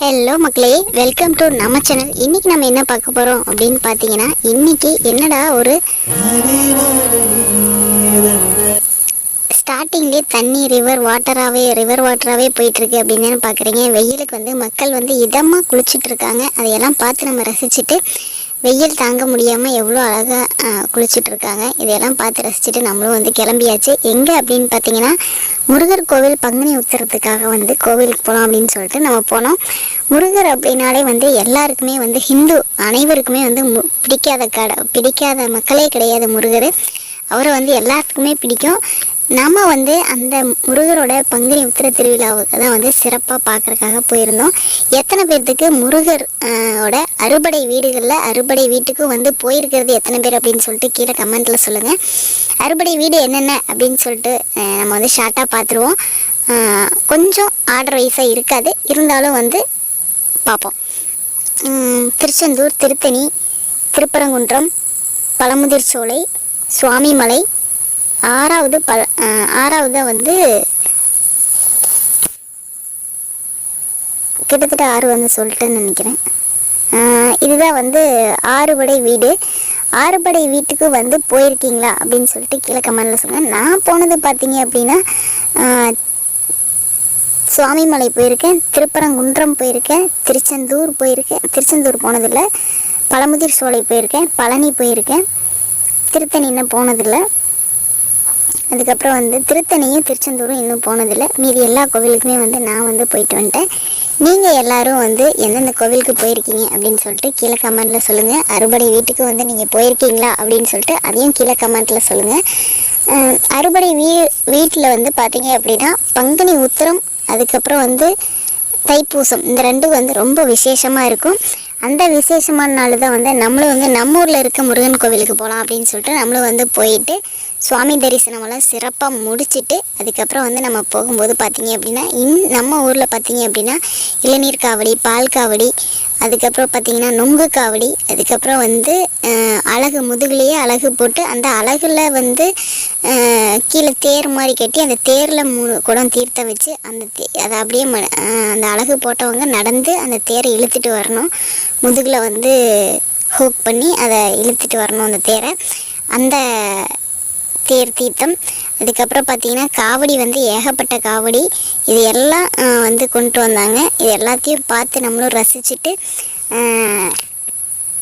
Hello மக்களே welcome to நம்ம channel இன்னைக்கு நம்ம என்ன பார்க்க போகிறோம் அப்படின்னு பார்த்தீங்கன்னா இன்னைக்கு என்னடா ஒரு ஸ்டார்டிங்லேயே தண்ணி ரிவர் வாட்டராகவே ரிவர் வாட்டராகவே போயிட்டுருக்கு அப்படின்னு பார்க்குறீங்க. வெயிலுக்கு வந்து மக்கள் வந்து இதமாக குளிச்சுட்டு இருக்காங்க அதையெல்லாம் பார்த்து நம்ம ரசிச்சுட்டு வெயில் தாங்க முடியாமல் எவ்வளோ அழகாக குளிச்சுட்டு இருக்காங்க இதையெல்லாம் பார்த்து ரசிச்சுட்டு நம்மளும் வந்து கிளம்பியாச்சு. எங்கே அப்படின்னு பார்த்தீங்கன்னா முருகர் கோவில் பங்குனி உத்தரத்துக்காக வந்து கோவிலுக்கு போகலாம் அப்படின்னு சொல்லிட்டு நம்ம போனோம். முருகர் அப்படின்னாலே வந்து எல்லாருக்குமே வந்து ஹிந்து அனைவருக்குமே வந்து மு- பிடிக்காத கடை பிடிக்காத மக்களே கிடையாது முருகர். அவரை வந்து எல்லாத்துக்குமே பிடிக்கும். நம்ம வந்து அந்த முருகரோட பங்குனி உத்திர திருவிழாவுக்கு தான் வந்து சிறப்பாக பார்க்கறதுக்காக போயிருந்தோம். எத்தனை பேர்த்துக்கு முருகர் ஓட அறுபடை வீடுகளில் அறுபடை வீட்டுக்கும் வந்து போயிருக்கிறது எத்தனை பேர் அப்படின்னு சொல்லிட்டு கீழே கமெண்ட்டில் சொல்லுங்கள் அறுபடை வீடு என்னென்ன அப்படின்னு சொல்லிட்டு நம்ம வந்து ஷார்ட்டாக பார்த்துருவோம் கொஞ்சம் ஆர்டர் வைஸாக இருக்காது. இருந்தாலும் வந்து பார்ப்போம் திருச்செந்தூர் திருத்தணி திருப்பரங்குன்றம் பழமுதிர்ச்சோலை சுவாமிமலை ஆறாவது பல ஆறாவது வந்து கிட்டத்தட்ட ஆறு வந்து சொல்லிட்டேன்னு நினைக்கிறேன். இதுதான் வந்து ஆறுபடை வீடு. ஆறுபடை வீட்டுக்கு வந்து போயிருக்கீங்களா? அப்படின்னு சொல்லிட்டு கீழே கமெண்டில் சொல்லுங்கள் நான் போனது பார்த்தீங்க அப்படின்னா சுவாமிமலை போயிருக்கேன் திருப்பரங்குன்றம் போயிருக்கேன் திருச்செந்தூர் போயிருக்கேன் திருச்செந்தூர் போனதில்லை பழமுதிர் சோலை போயிருக்கேன் பழனி போயிருக்கேன் திருத்தணி இன்னும் போனதில்லை. அதுக்கப்புறம் வந்து திருத்தணியும் திருச்செந்தூரும் இன்னும் போனதில்லை. மீதி எல்லா கோவிலுக்குமே வந்து நான் வந்து போயிட்டு வந்துட்டேன். நீங்கள் எல்லோரும் வந்து எந்தெந்த கோவிலுக்கு போயிருக்கீங்க அப்படின்னு சொல்லிட்டு கீழே கமெண்ட்டில் சொல்லுங்கள் அறுபடை வீட்டுக்கு வந்து நீங்கள் போயிருக்கீங்களா அப்படின்னு சொல்லிட்டு அதையும் கீழே கமெண்ட்டில் சொல்லுங்கள் அறுபடை வீ வீட்டில் வந்து பார்த்தீங்க அப்படின்னா பங்குனி உத்திரம் அதுக்கப்புறம் வந்து தைப்பூசம். இந்த ரெண்டும் வந்து ரொம்ப விசேஷமாக இருக்கும். அந்த விசேஷமான நாள் தான் வந்து நம்மளும் வந்து நம்ம ஊரில் இருக்க முருகன் கோவிலுக்கு போகலாம் அப்படின்னு சொல்லிட்டு நம்மளும் வந்து போயிட்டு சுவாமி தரிசனமெல்லாம் சிறப்பாக முடிச்சிட்டு அதுக்கப்புறம் வந்து நம்ம போகும்போது பார்த்தீங்க அப்படின்னா இன் நம்ம ஊரில் பார்த்தீங்க அப்படின்னா இளநீர் காவடி பால் காவடி அதுக்கப்புறம் பார்த்தீங்கன்னா நொங்கு காவடி அதுக்கப்புறம் வந்து அழகு முதுகுலேயே அழகு போட்டு அந்த அழகில் வந்து கீழே தேர் மாதிரி கட்டி அந்த தேரில் மூணு குடம் தீர்த்தம் வச்சு அந்த தே அதை அப்படியே ம அந்த அழகு போட்டவங்க நடந்து அந்த தேரை இழுத்துட்டு வரணும். முதுகில் வந்து ஹூக் பண்ணி அதை இழுத்துட்டு வரணும் அந்த தேரை. அந்த தேர் தீர்த்தம். அதுக்கப்புறம் பார்த்தீங்கன்னா காவடி வந்து ஏகப்பட்ட காவடி. இது எல்லாம் ஆஹ், வந்து கொண்டு வந்தாங்க. இது எல்லாத்தையும் பார்த்து நம்மளும் ரசிச்சுட்டு ஆஹ்,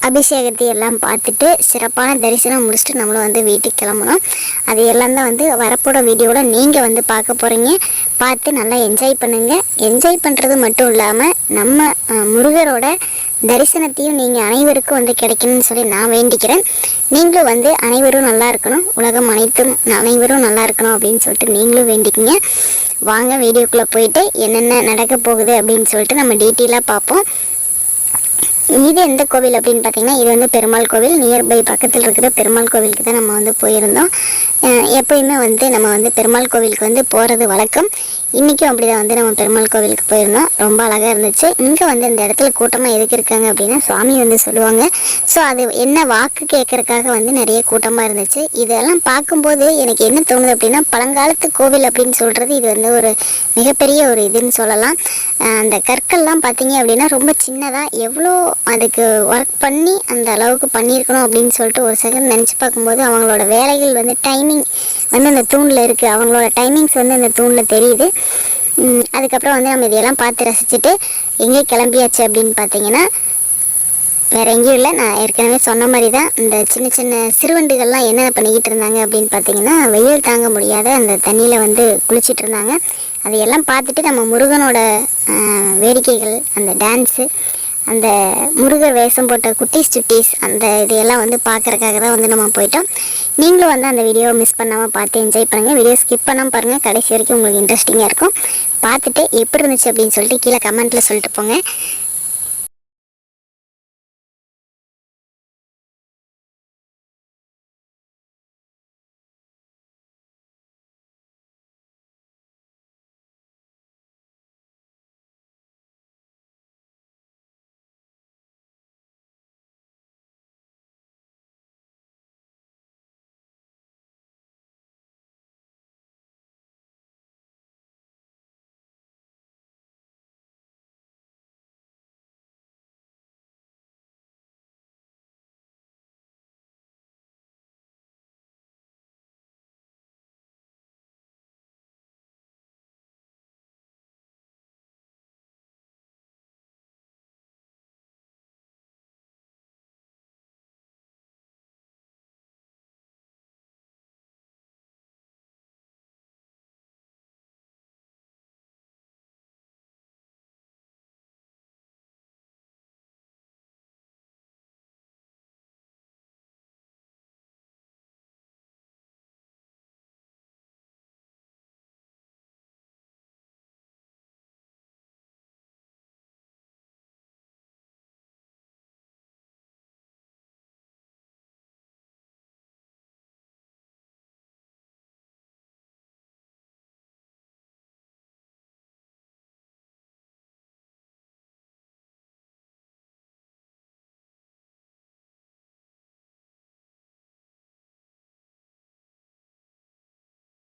அபிஷேகத்தை எல்லாம் பார்த்துட்டு சிறப்பான தரிசனம் முடிச்சுட்டு நம்மளும் வந்து வீட்டுக்கு கிளம்பணும். அது எல்லாம் தான் வந்து வரப்போட வீடியோவில் நீங்கள் வந்து பார்க்க போகிறீங்க பார்த்து நல்லா என்ஜாய் பண்ணுங்கள் என்ஜாய் பண்ணுறது மட்டும் இல்லாமல் நம்ம முருகரோட தரிசனத்தையும் நீங்கள் அனைவருக்கும் வந்து கிடைக்கணும்னு சொல்லி நான் வேண்டிக்கிறேன். நீங்களும் வந்து அனைவரும் நல்லா இருக்கணும். உலகம் அனைத்தும் அனைவரும் நல்லா இருக்கணும் அப்படின்னு சொல்லிட்டு நீங்களும் வேண்டிக்கிங்க. வாங்க வீடியோக்குள்ளே போயிட்டு என்னென்ன நடக்க போகுது அப்படின்னு சொல்லிட்டு நம்ம டீட்டெயிலாக பார்ப்போம். இது எந்த கோவில் அப்படின்னு பார்த்தீங்கன்னா இது வந்து பெருமாள் கோவில். நியர்பை பக்கத்தில் இருக்கிற பெருமாள் கோவிலுக்கு தான் நம்ம வந்து போயிருந்தோம். எப்பயுமே வந்து நம்ம வந்து பெருமாள் கோவிலுக்கு வந்து போகிறது வழக்கம். இன்றைக்கும் அப்படி தான் வந்து நம்ம பெருமாள் கோவிலுக்கு போயிருந்தோம். ரொம்ப அழகாக இருந்துச்சு. இங்கே வந்து இந்த இடத்துல கூட்டமாக எதுக்கு இருக்காங்க அப்படின்னா சுவாமி வந்து சொல்லுவாங்க. ஸோ அது என்ன வாக்கு கேட்கறதுக்காக வந்து நிறைய கூட்டமாக இருந்துச்சு. இதெல்லாம் பார்க்கும்போது எனக்கு என்ன தோணுது அப்படின்னா பழங்காலத்து கோவில் அப்படின்னு சொல்கிறது இது வந்து ஒரு மிகப்பெரிய ஒரு இதுன்னு சொல்லலாம். அந்த கற்கள்லாம் பார்த்தீங்க அப்படின்னா ரொம்ப சின்னதாக எவ்வளோ அதுக்கு ஒர்க் பண்ணி அந்த அளவுக்கு பண்ணியிருக்கணும் அப்படின்னு சொல்லிட்டு ஒரு செகண்ட் நினச்சி பார்க்கும்போது அவங்களோட வேலைகள் வந்து டைமிங் வந்து அந்த தூணில் இருக்குது அவங்களோட டைமிங்ஸ் வந்து அந்த தூணில் தெரியுது. அதுக்கப்புறம் வந்து நம்ம இதையெல்லாம் பார்த்து ரசிச்சுட்டு எங்கே கிளம்பியாச்சு அப்படின்னு பார்த்தீங்கன்னா வேற எங்கேயும் இல்லை. நான் ஏற்கனவே சொன்ன மாதிரி தான் இந்த சின்ன சின்ன சிறுவண்டுகள்லாம் என்ன பண்ணிக்கிட்டு இருந்தாங்க அப்படின்னு பார்த்தீங்கன்னா வெயில் தாங்க முடியாத அந்த தண்ணியில் வந்து குளிச்சிட்டு இருந்தாங்க. அதையெல்லாம் பார்த்துட்டு நம்ம முருகனோட வேடிக்கைகள் அந்த டான்ஸு அந்த முருகர் வேஷம் போட்ட குட்டீஸ் சுட்டீஸ் அந்த இதையெல்லாம் வந்து பார்க்கறதுக்காக தான் வந்து நம்ம போயிட்டோம். நீங்களும் வந்து அந்த வீடியோவை மிஸ் பண்ணாமல் பார்த்து என்ஜாய் பண்ணுங்கள் வீடியோ ஸ்கிப் பண்ணாமல் பாருங்கள் கடைசி வரைக்கும் உங்களுக்கு இன்ட்ரெஸ்டிங்காக இருக்கும். பார்த்துட்டு எப்படி இருந்துச்சு அப்படின்னு சொல்லிட்டு கீழே கமெண்ட்டில் சொல்லிட்டு போங்க.